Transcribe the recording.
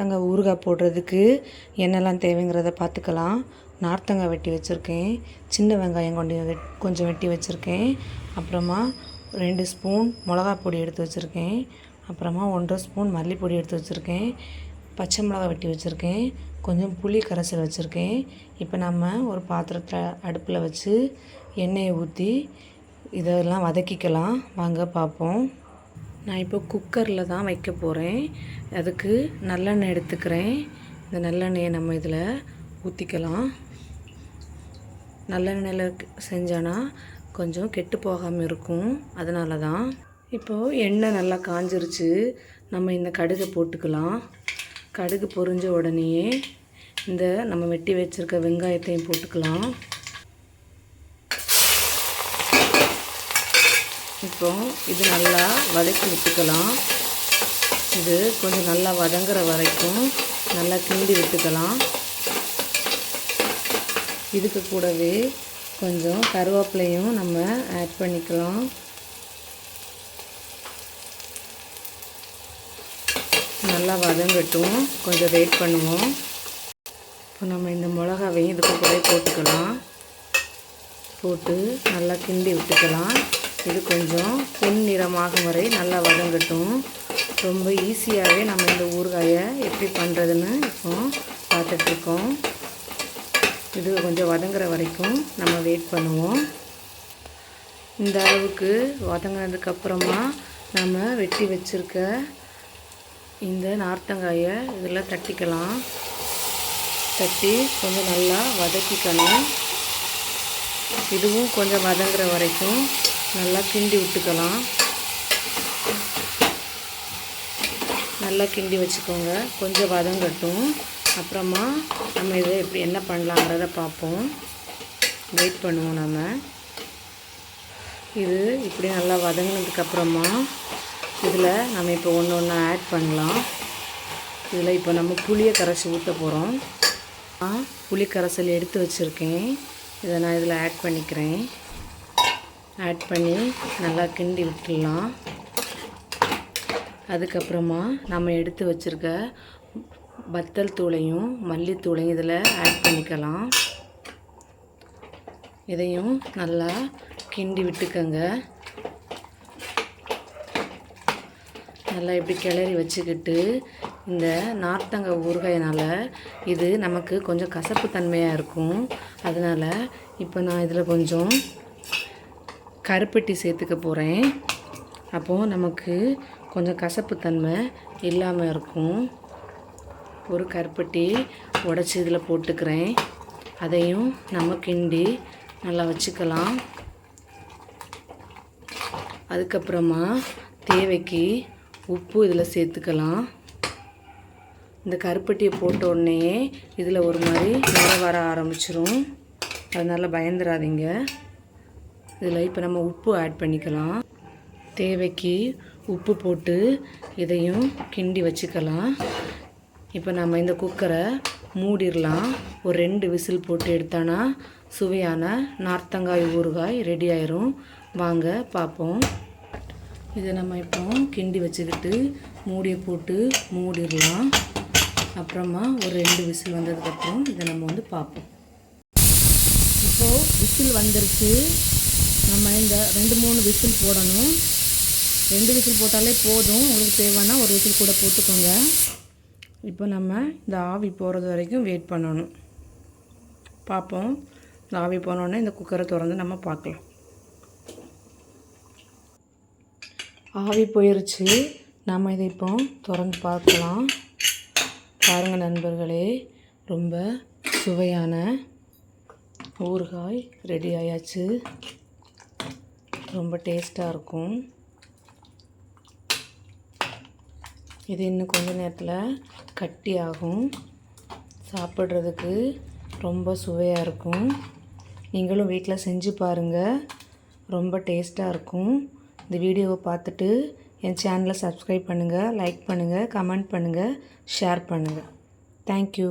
நார்த்தங்காய் ஊறுகாய் போடுறதுக்கு என்னெல்லாம் தேவைங்கிறத பார்த்துக்கலாம். நார்த்தங்காய் வெட்டி வச்சுருக்கேன். சின்ன வெங்காயம் கொண்டு வெட் கொஞ்சம் வெட்டி வச்சுருக்கேன். அப்புறமா ரெண்டு ஸ்பூன் மிளகா பொடி எடுத்து வச்சுருக்கேன். அப்புறமா ஒன்றரை ஸ்பூன் மல்லிப்பொடி எடுத்து வச்சுருக்கேன். பச்சை மிளகா வெட்டி வச்சுருக்கேன். கொஞ்சம் புளி கரைசல் வச்சுருக்கேன். இப்போ நம்ம ஒரு பாத்திரத்தை அடுப்பில் வச்சு எண்ணெயை ஊற்றி இதெல்லாம் வதக்கிக்கலாம். வாங்க பார்ப்போம். நான் இப்போ குக்கரில் தான் வைக்க போகிறேன். அதுக்கு நல்லெண்ணெய் எடுத்துக்கிறேன். இந்த நல்லெண்ணெயை நம்ம இதில் ஊற்றிக்கலாம். நல்லெண்ணெயில் செஞ்சோன்னா கொஞ்சம் கெட்டு போகாமல் இருக்கும். அதனால தான் இப்போது எண்ணெய் நல்லா காஞ்சிருச்சு. நம்ம இந்த கடுகை போட்டுக்கலாம். கடுகு பொரிஞ்ச உடனேயே இந்த நம்ம வெட்டி வச்சுருக்க வெங்காயத்தையும் போட்டுக்கலாம். இப்போ இது நல்லா வதக்கி விட்டுக்கலாம். இது கொஞ்சம் நல்லா வதங்குற வரைக்கும் நல்லா கிண்டி விட்டுக்கலாம். இதுக்கு கூடவே கொஞ்சம் கருவேப்பிலையும் நம்ம ஆட் பண்ணிக்கலாம். நல்லா வதங்கட்டும். கொஞ்சம் வெயிட் பண்ணுவோம். இப்போ நம்ம இந்த மிளகாவையும் இதுக்கு கூட போட்டுக்கலாம். போட்டு நல்லா கிண்டி விட்டுக்கலாம். இது கொஞ்சம் பொன்னிறமாகும் வரை நல்லா வதங்கட்டும். ரொம்ப ஈஸியாகவே நம்ம இந்த ஊறுகாயை எப்படி பண்ணுறதுன்னு இப்போ பார்த்துட்ருக்கோம். இது கொஞ்சம் வதங்குற வரைக்கும் நம்ம வெயிட் பண்ணுவோம். இந்த அளவுக்கு வதங்கினதுக்கப்புறமா நம்ம வெட்டி வச்சுருக்க இந்த நார்த்தங்காயை இதில் தட்டிக்கலாம். தட்டி கொஞ்சம் நல்லா வதக்கிக்கணும். இதுவும் கொஞ்சம் வதங்குற வரைக்கும் நல்லா கிண்டி விட்டுக்கலாம். நல்லா கிண்டி வச்சுக்கோங்க. கொஞ்சம் வதங்கட்டும் அப்புறமா நம்ம இதை எப்படி என்ன பண்ணலாங்கிறத பார்ப்போம். வெயிட் பண்ணுவோம் நம்ம. இது இப்படி நல்லா வதங்கினதுக்கப்புறமா இதில் நம்ம இப்போ ஒன்று ஒன்று ஆட் பண்ணலாம். இதில் இப்போ நம்ம புளியை கரைச்சி ஊற்ற போகிறோம் புளி கரைசல் எடுத்து வச்சுருக்கேன். இதை நான் இதில் ஆட் பண்ணிக்கிறேன். ஆட் பண்ணி நல்லா கிண்டி விட்டுடலாம். அதுக்கப்புறமா நம்ம எடுத்து வச்சுருக்க வத்தல் தூளையும் மல்லித்தூளையும் இதில் ஆட் பண்ணிக்கலாம். இதையும் நல்லா கிண்டி விட்டுக்கங்க. நல்லா இப்படி கிளறி வச்சுக்கிட்டு இந்த நார்த்தங்காய் ஊறுகாயினால் இது நமக்கு கொஞ்சம் கசப்பு தன்மையாக இருக்கும். அதனால் இப்போ நான் இதில் கொஞ்சம் கருப்பட்டி சேர்த்துக்க போகிறேன் அப்போது நமக்கு கொஞ்சம் கசப்பு தன்மை இல்லாமல் இருக்கும். ஒரு கருப்பட்டி உடச்சி இதில் போட்டுக்கிறேன். அதையும் நம்ம கிண்டி நல்லா வச்சுக்கலாம். அதுக்கப்புறமா தேவைக்கு உப்பு இதில் சேர்த்துக்கலாம். இந்த கருப்பட்டியை போட்ட உடனேயே இதில் ஒரு மாதிரி நிறம் வர ஆரம்பிச்சிரும். அதனால் பயந்துடாதீங்க இதில் இப்போ நம்ம உப்பு ஆட் பண்ணிக்கலாம். தேவைக்கு உப்பு போட்டு இதையும் கிண்டி வச்சுக்கலாம். இப்போ நம்ம இந்த குக்கரை மூடிடலாம். ஒரு ரெண்டு விசில் போட்டு எடுத்தானா சுவையான நார்த்தங்காய் ஊறுகாய் ரெடி ஆயிரும். வாங்க பார்ப்போம். இதை நம்ம இப்போ கிண்டி வச்சுக்கிட்டு மூடியை போட்டு மூடிடலாம். அப்புறமா ஒரு ரெண்டு விசில் வந்ததுக்கப்புறம் இதை நம்ம வந்து பார்ப்போம். இப்போது விசில் வந்துருச்சு. நம்ம இந்த ரெண்டு மூணு விசில் போடணும். ரெண்டு விசில் போட்டாலே போதும். உங்களுக்கு தேவைன்னா ஒரு விசில் கூட போட்டுக்கோங்க. இப்போ நம்ம இந்த ஆவி போகிறது வரைக்கும் வெயிட் பண்ணணும். பார்ப்போம். இந்த ஆவி போனோடனே இந்த குக்கரை திறந்து நம்ம பார்க்கலாம். ஆவி போயிருச்சு. நம்ம இதை இப்போ திறந்து பார்க்கலாம். பாருங்கள் நண்பர்களே ரொம்ப சுவையான ஊறுகாய் ரெடி ஆயாச்சு. ரொம்ப டேஸ்ட்டாக இருக்கும். இது இன்னும் கொஞ்ச நேரத்தில் கட்டி ஆகும். சாப்பிட்றதுக்கு ரொம்ப சுவையாக இருக்கும். நீங்களும் வீட்டில் செஞ்சு பாருங்கள் ரொம்ப டேஸ்ட்டாக இருக்கும். இந்த வீடியோவை பார்த்துட்டு என் சேனலை சப்ஸ்கிரைப் பண்ணுங்கள் லைக் பண்ணுங்கள் கமெண்ட் பண்ணுங்கள் ஷேர் பண்ணுங்கள் தேங்க்யூ.